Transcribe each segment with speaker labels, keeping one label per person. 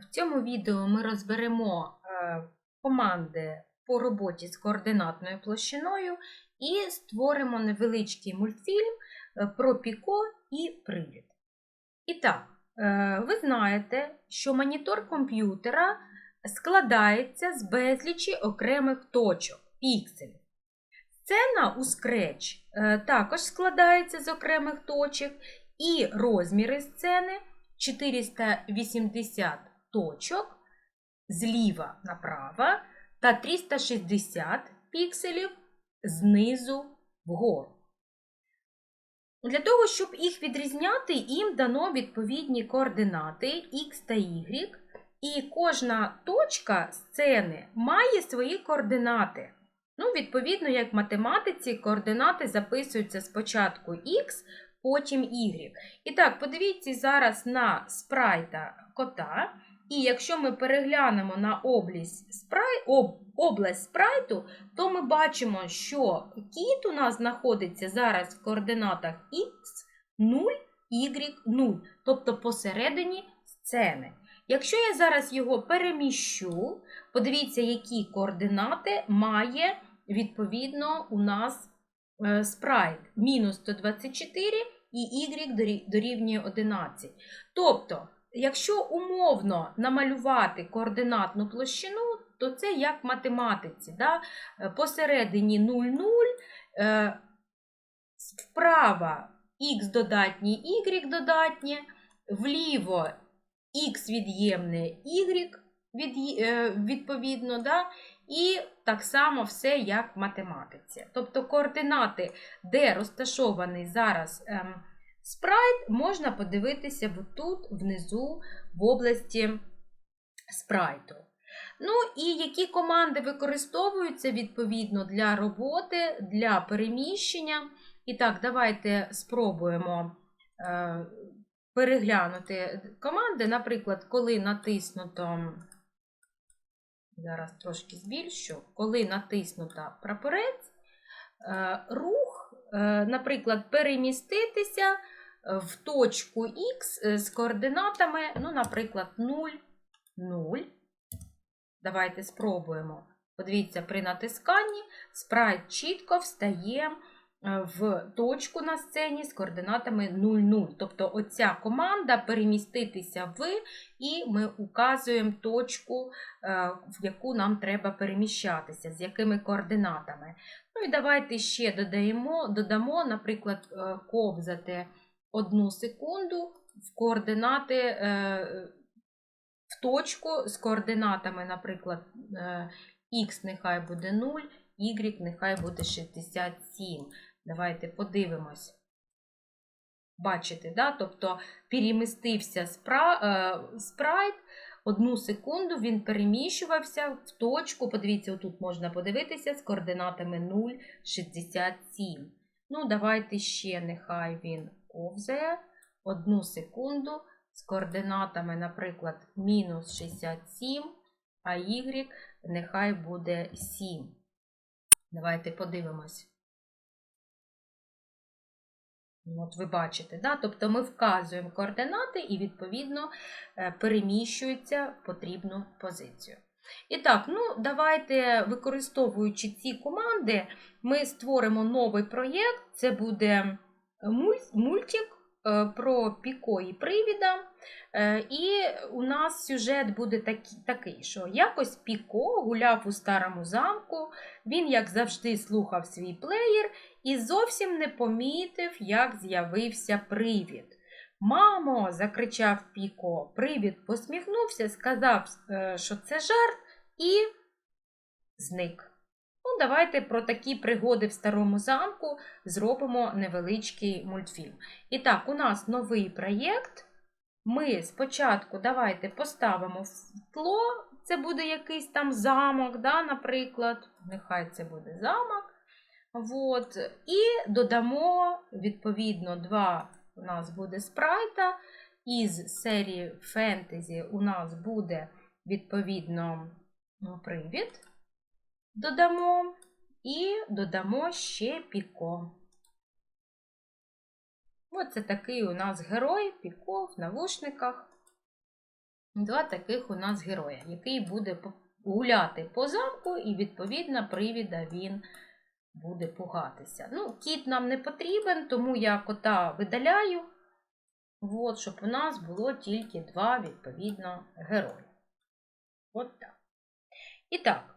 Speaker 1: В цьому відео ми розберемо е, команди по роботі з координатною площиною і створимо невеличкий мультфільм е, про піко і привід. І так, е, ви знаєте, що монітор комп'ютера складається з безлічі окремих точок, пікселів. Сцена у Scratch також складається з окремих точок, і розміри сцени 480 точок зліва направо та 360 пікселів знизу вгору. Для того, щоб їх відрізняти, їм дано відповідні координати X та Y, і кожна точка сцени має свої координати. Ну, відповідно, як в математиці, координати записуються спочатку X, потім Y. І так, подивіться зараз на спрайта кота. І якщо ми переглянемо на область, спрай... об... область спрайту, то ми бачимо, що кіт у нас знаходиться зараз в координатах X 0, Y 0, тобто посередині сцени. Якщо я зараз його переміщу, подивіться, які координати має відповідно у нас е, спрайт мінус 124 і y дорівнює 11. Тобто, якщо умовно намалювати координатну площину, то це як в математиці. Да? Посередині 0, 0, е, вправо х додатнє, y додатнє, вліво х від'ємне, y від, е, відповідно, да? і так само все як в математиці. Тобто координати, де розташований зараз ем, спрайт, можна подивитися тут внизу в області спрайту. Ну і які команди використовуються відповідно для роботи, для переміщення. І так, давайте спробуємо е, переглянути команди. Наприклад, коли натиснуто, зараз трошки збільшу, коли натиснуто прапорець, е, рух, е, наприклад, переміститися в точку Х з координатами, ну, наприклад, 0, 0. Давайте спробуємо. Подивіться, при натисканні спрайт чітко встає в точку на сцені з координатами 0,0. Тобто оця команда переміститися в, і ми указуємо точку, в яку нам треба переміщатися, з якими координатами. Ну і давайте ще додаємо, додамо, наприклад, ковзати одну секунду в координати, в точку з координатами, наприклад, Х нехай буде 0, Y нехай буде 67. Давайте подивимось. Бачите, да? тобто перемістився спрайт, одну секунду він переміщувався в точку, подивіться, тут можна подивитися з координатами 0,67. Ну, давайте ще нехай він ковзає одну секунду з координатами, наприклад, мінус 67, а y нехай буде 7. Давайте подивимось. От ви бачите, да? тобто ми вказуємо координати і, відповідно, переміщується в потрібну позицію. І так, ну, давайте, використовуючи ці команди, ми створимо новий проєкт. Це буде мультик про піко і привіда. І у нас сюжет буде такий, що якось Піко гуляв у старому замку, він, як завжди, слухав свій плеєр і зовсім не помітив, як з'явився привід. Мамо, закричав Піко, привід посміхнувся, сказав, що це жарт, і зник. Ну, Давайте про такі пригоди в старому замку зробимо невеличкий мультфільм. І так, у нас новий проєкт. Ми спочатку давайте поставимо в тло, це буде якийсь там замок, да, наприклад, нехай це буде замок. От. І додамо, відповідно, два у нас буде спрайта. Із серії фентезі у нас буде, відповідно, привід. Додамо і додамо ще піко. Оце такий у нас герой, піко в навушниках. Два таких у нас героя, який буде гуляти по замку, і, відповідно, привіда він буде пугатися. Ну, кіт нам не потрібен, тому я кота видаляю, от, щоб у нас було тільки два, відповідно, герої. От так. І так,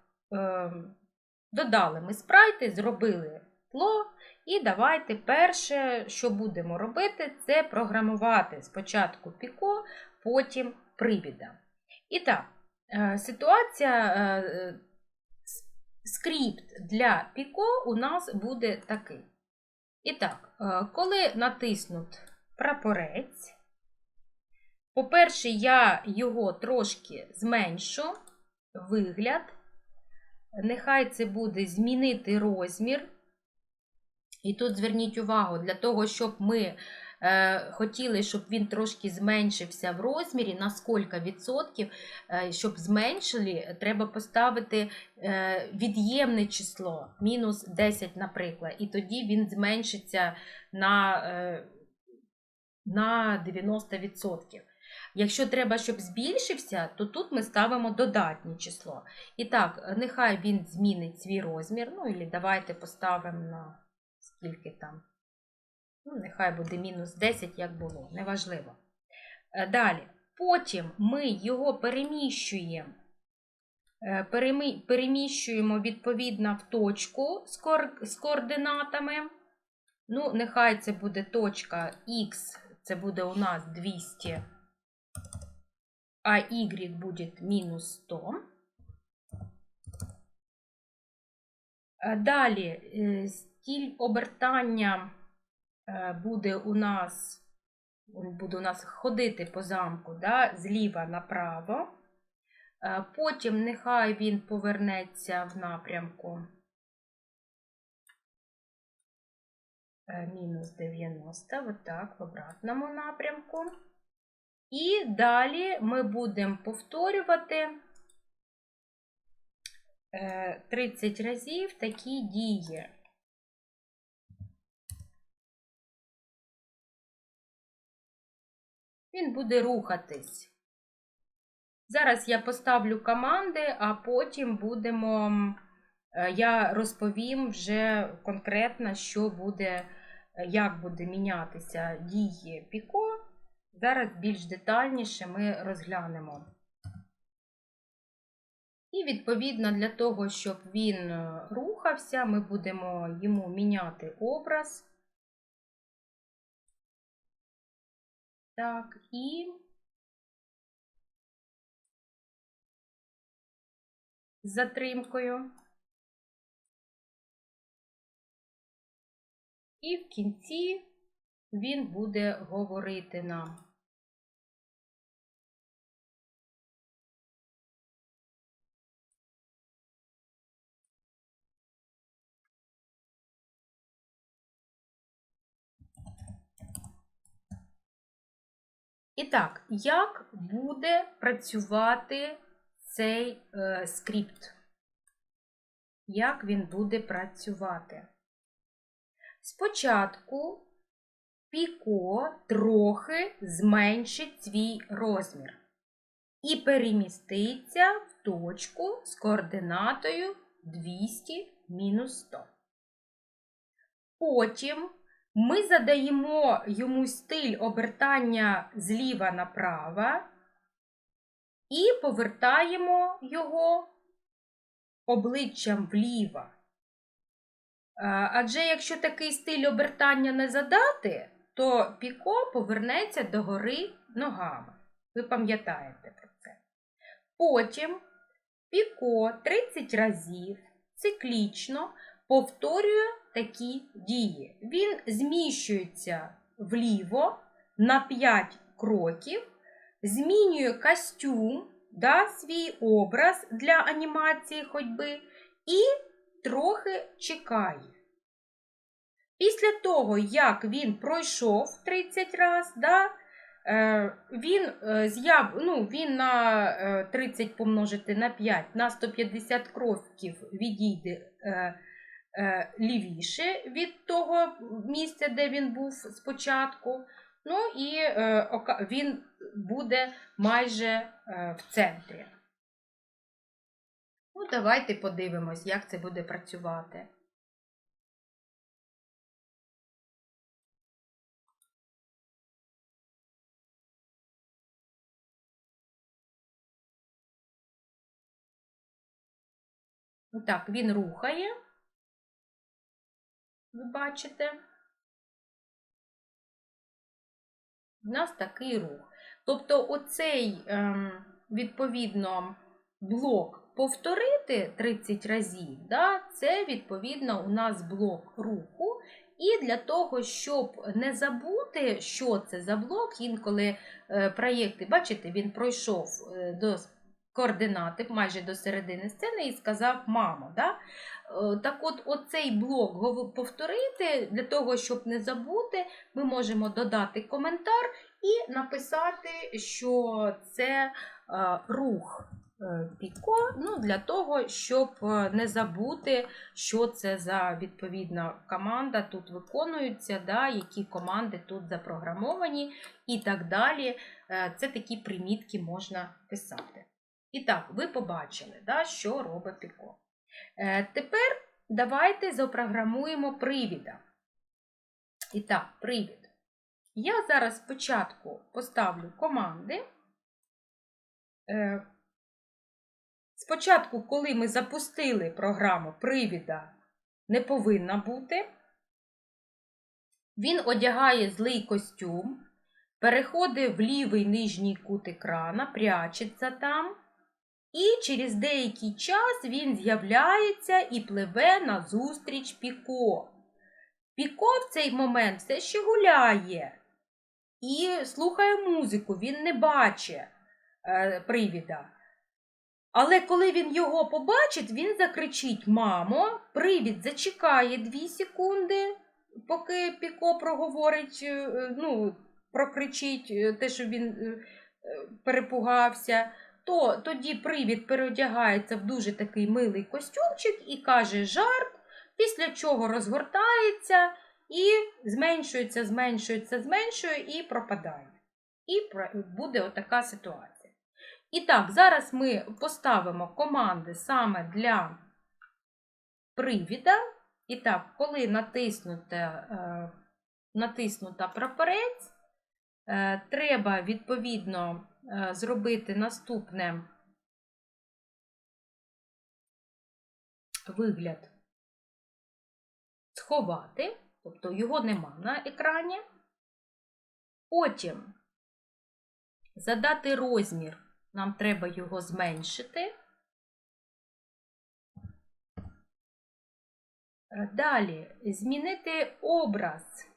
Speaker 1: додали ми спрайти, зробили тло. І давайте перше, що будемо робити, це програмувати спочатку піко, потім привіда. І так, е, ситуація, е, е, скрипт для піко у нас буде такий. І так, коли натиснут прапорець, по-перше, я його трошки зменшу, вигляд. Нехай це буде змінити розмір. І тут зверніть увагу, для того, щоб ми е, хотіли, щоб він трошки зменшився в розмірі, на скільки відсотків, е, щоб зменшили, треба поставити е, від'ємне число, мінус 10, наприклад, і тоді він зменшиться на, е, на 90%. Якщо треба, щоб збільшився, то тут ми ставимо додатнє число. І так, нехай він змінить свій розмір. Ну, і давайте поставимо на скільки там. Ну, нехай буде мінус 10, як було, неважливо. Е, Далі. Потім ми його переміщуємо, е, переміщуємо відповідно в точку з, координатами. Ну, нехай це буде точка Х, це буде у нас 200, а Y буде мінус 100. Е, Далі е, стіль обертання е, буде у нас, буде у нас ходити по замку да, зліва направо. Е, Потім нехай він повернеться в напрямку е, мінус 90, отак, в обратному напрямку. І далі ми будемо повторювати е, 30 разів такі дії. Він буде рухатись. Зараз я поставлю команди, а потім будемо, е, я розповім вже конкретно, що буде, е, як буде мінятися дії Піко. Зараз більш детальніше ми розглянемо. І, відповідно, для того, щоб він е, рухався, ми будемо йому міняти образ. Так, і з затримкою. І в кінці він буде говорити нам. І так, як буде працювати цей е, скрипт? Як він буде працювати? Спочатку Піко трохи зменшить свій розмір і переміститься в точку з координатою 200 мінус 100. Потім ми задаємо йому стиль обертання зліва направо і повертаємо його обличчям вліво. Адже якщо такий стиль обертання не задати, то піко повернеться догори ногами. Ви пам'ятаєте про це. Потім піко 30 разів циклічно повторює такі дії. Він зміщується вліво на 5 кроків, змінює костюм, да, свій образ для анімації ходьби і трохи чекає. Після того, як він пройшов 30 разів, да, е, він, е, ну, він на е, 30 помножити на 5 на 150 кроків відійде е, е, лівіше від того місця, де він був спочатку. Ну і е, він буде майже е, в центрі. Ну, давайте подивимось, як це буде працювати. Так, він рухає. Ви бачите? У нас такий рух. Тобто, оцей, ем, відповідно, блок повторити 30 разів, да, це, відповідно, у нас блок руху. І для того, щоб не забути, що це за блок, інколи е, проєкти, бачите, він пройшов е, до координати майже до середини сцени і сказав мамо. Да? Е, Так от, оцей блок повторити, для того, щоб не забути, ми можемо додати коментар і написати, що це е, рух е, Піко, ну, для того, щоб не забути, що це за відповідна команда тут виконується, да, які команди тут запрограмовані і так далі. Це такі примітки можна писати. І так, ви побачили, да, що робить Піко. Е, Тепер давайте запрограмуємо привіда. І так, привід. Я зараз спочатку поставлю команди. Е, Спочатку, коли ми запустили програму привіда, не повинна бути. Він одягає злий костюм, переходить в лівий нижній кут екрана, прячеться там. І через деякий час він з'являється і пливе назустріч Піко. Піко в цей момент все ще гуляє і слухає музику, він не бачить е, привіда. Але коли він його побачить, він закричить: Мамо, привід зачекає 2 секунди, поки Піко проговорить, е, ну, прокричить е, те, що він е, перепугався то тоді привід переодягається в дуже такий милий костюмчик і каже жарт, після чого розгортається і зменшується, зменшується, зменшує і пропадає. І буде отака ситуація. І так, зараз ми поставимо команди саме для привіда. І так, коли натиснуте, е, натиснута прапорець, Е, Треба відповідно зробити наступне вигляд сховати, тобто його нема на екрані. Потім задати розмір, нам треба його зменшити. Е, Далі змінити образ.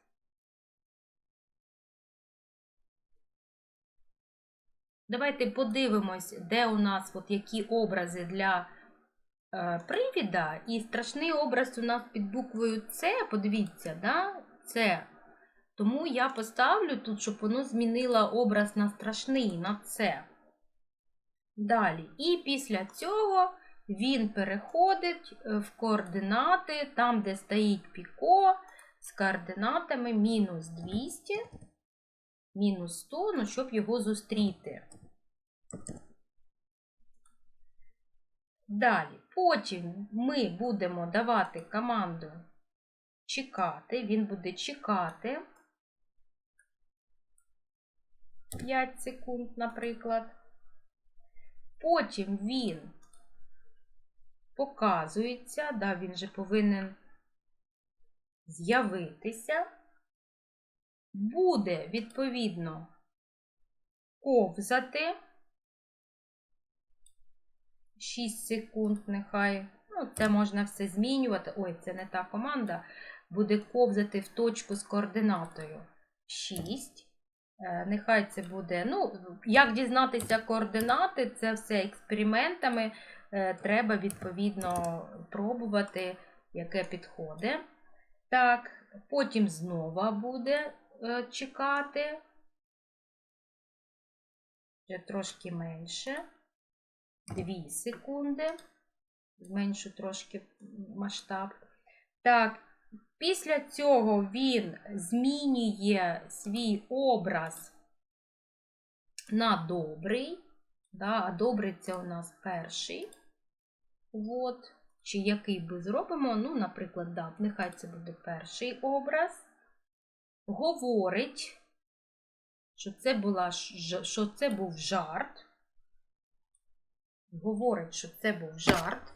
Speaker 1: Давайте подивимось, де у нас от які образи для е, привіда. І страшний образ у нас під буквою С, подивіться, да? С. Тому я поставлю тут, щоб воно змінило образ на страшний, на С. Далі. І після цього він переходить е, в координати, там, де стоїть піко, з координатами мінус 200, мінус 100, ну, щоб його зустріти. Далі, потім ми будемо давати команду чекати, він буде чекати. 5 секунд, наприклад. Потім він показується, да, він же повинен з'явитися, буде відповідно ковзати. 6 секунд, нехай. Ну, це можна все змінювати. Ой, це не та команда. Буде ковзати в точку з координатою 6. Е, Нехай це буде. Ну, як дізнатися координати, це все експериментами. Е, Треба, відповідно, пробувати, яке підходить. Так, потім знову буде е, чекати. Вже трошки менше. 2 секунди. Зменшу трошки масштаб. Так, Після цього він змінює свій образ на добрий. Да, а добрий це у нас перший. От. Чи який би зробимо, ну, наприклад, да, нехай це буде перший образ. Говорить, що це, була, що це був жарт. Говорить, що це був жарт.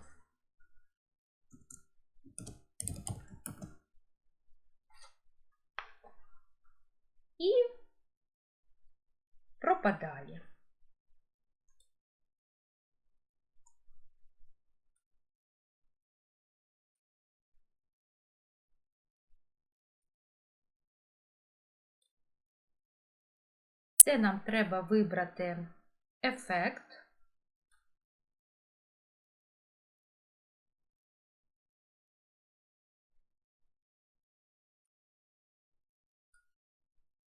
Speaker 1: І пропадає. Це нам треба вибрати ефект.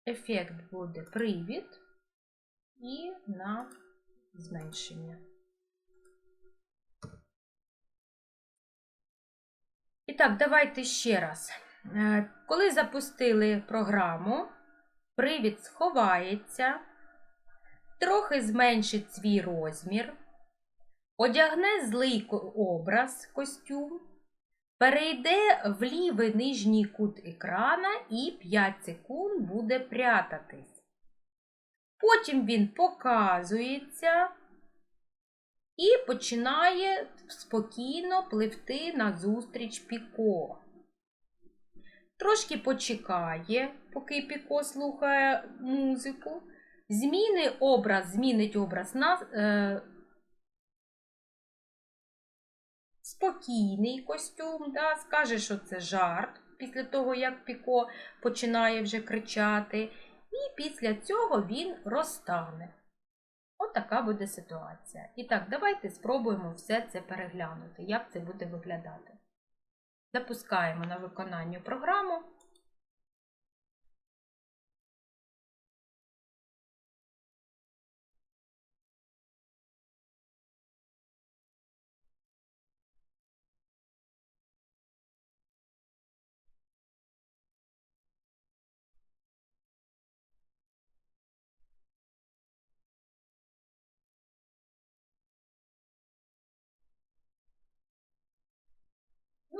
Speaker 1: Ефект буде привід і на зменшення. І так, давайте ще раз. Е, Коли запустили програму, привід сховається, трохи зменшить свій розмір, одягне злий образ костюм, перейде в лівий нижній кут екрана і 5 секунд буде прятатись. Потім він показується і починає спокійно пливти назустріч Піко. Трошки почекає, поки Піко слухає музику. Зміни образ, змінить образ на е, спокійний костюм, да, скаже, що це жарт після того, як Піко починає вже кричати. І після цього він розтане. От така буде ситуація. І так, давайте спробуємо все це переглянути, як це буде виглядати. Запускаємо на виконання програму.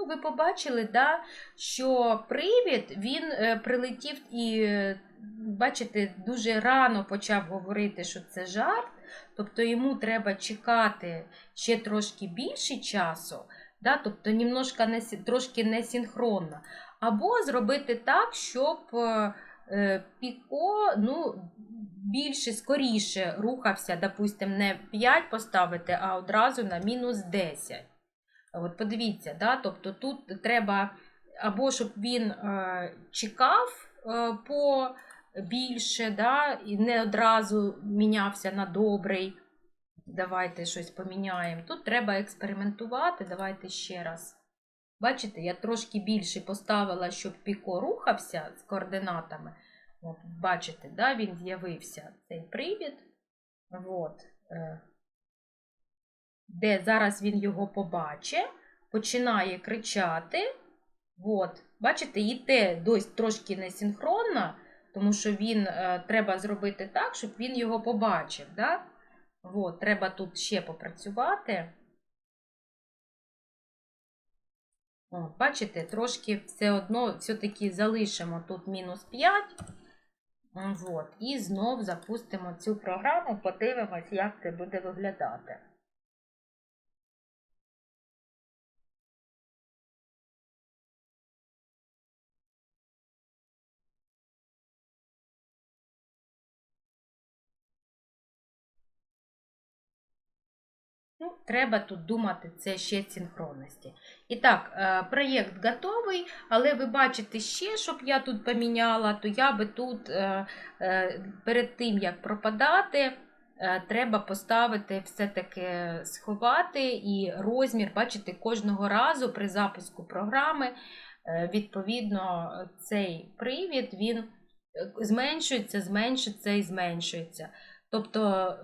Speaker 1: Ну, ви побачили, да, що привід він е, прилетів і, бачите, дуже рано почав говорити, що це жарт. Тобто йому треба чекати ще трошки більше часу, да, тобто немножко не, трошки не синхронно. Або зробити так, щоб е, Піко ну, більше, скоріше рухався, допустимо, не 5 поставити, а одразу на мінус 10. От подивіться, да? тобто тут треба або щоб він е, чекав е, по більше, да? і не одразу мінявся на добрий. Давайте щось поміняємо. Тут треба експериментувати. Давайте ще раз. Бачите, я трошки більше поставила, щоб піко рухався з координатами. От, бачите, да? він з'явився цей привід. От. Де зараз він його побачить, починає кричати. От, бачите, те дось трошки несинхронно, тому що він е, треба зробити так, щоб він його побачив. Да? От, треба тут ще попрацювати. От, бачите, трошки все одно все-таки залишимо тут мінус 5. От, і знов запустимо цю програму, подивимось, як це буде виглядати. Треба тут думати, це ще синхронності. І так, е, проєкт готовий, але ви бачите ще, щоб я тут поміняла, то я би тут е, е, перед тим, як пропадати, треба поставити все-таки сховати і розмір, бачите, кожного разу при запуску програми, відповідно, цей привід він зменшується, зменшується і зменшується. Тобто.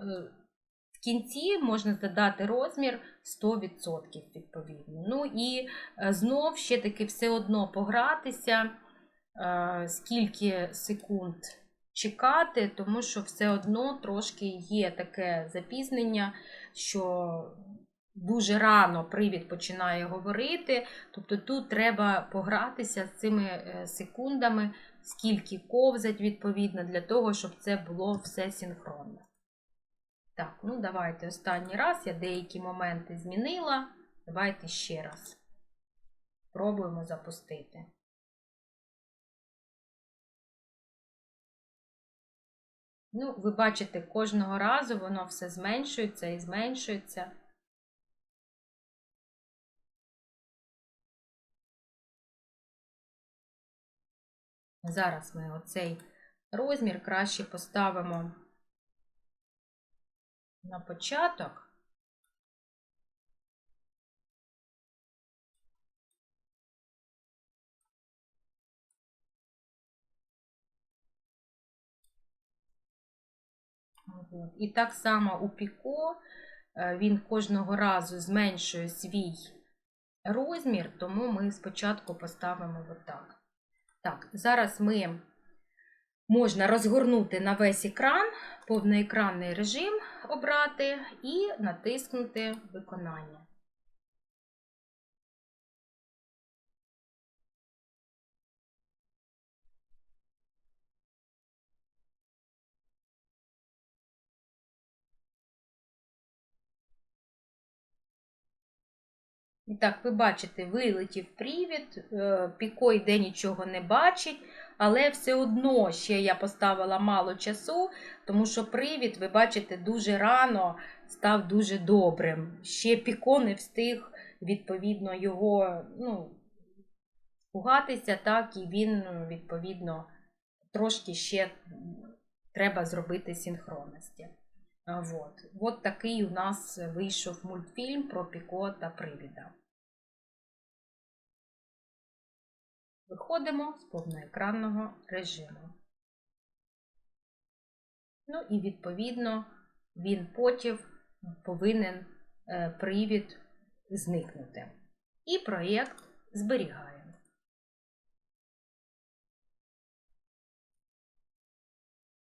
Speaker 1: В кінці можна задати розмір 100% відповідно. Ну і е, знов ще таки все одно погратися, е, скільки секунд чекати, тому що все одно трошки є таке запізнення, що дуже рано привід починає говорити. Тобто тут треба погратися з цими е, секундами, скільки ковзать відповідно, для того, щоб це було все синхронно. Так, ну давайте останній раз. Я деякі моменти змінила. Давайте ще раз. Пробуємо запустити. Ну, ви бачите, кожного разу воно все зменшується і зменшується. Зараз ми оцей розмір краще поставимо на початок. І так само у Піко е, він кожного разу зменшує свій розмір, тому ми спочатку поставимо отак. Так, зараз ми можна розгорнути на весь екран, повноекранний режим обрати і натиснути виконання. Так, ви бачите, вилетів привід, е, Піко йде нічого не бачить, але все одно ще я поставила мало часу, тому що привід, ви бачите, дуже рано став дуже добрим. Ще Піко не встиг, відповідно, його ну, пугатися, так, і він, відповідно, трошки ще треба зробити синхронності. А, Вот. От такий у нас вийшов мультфільм про Піко та Привіда. Виходимо з повноекранного режиму. Ну і відповідно він потім повинен е, привід зникнути. І проєкт зберігає.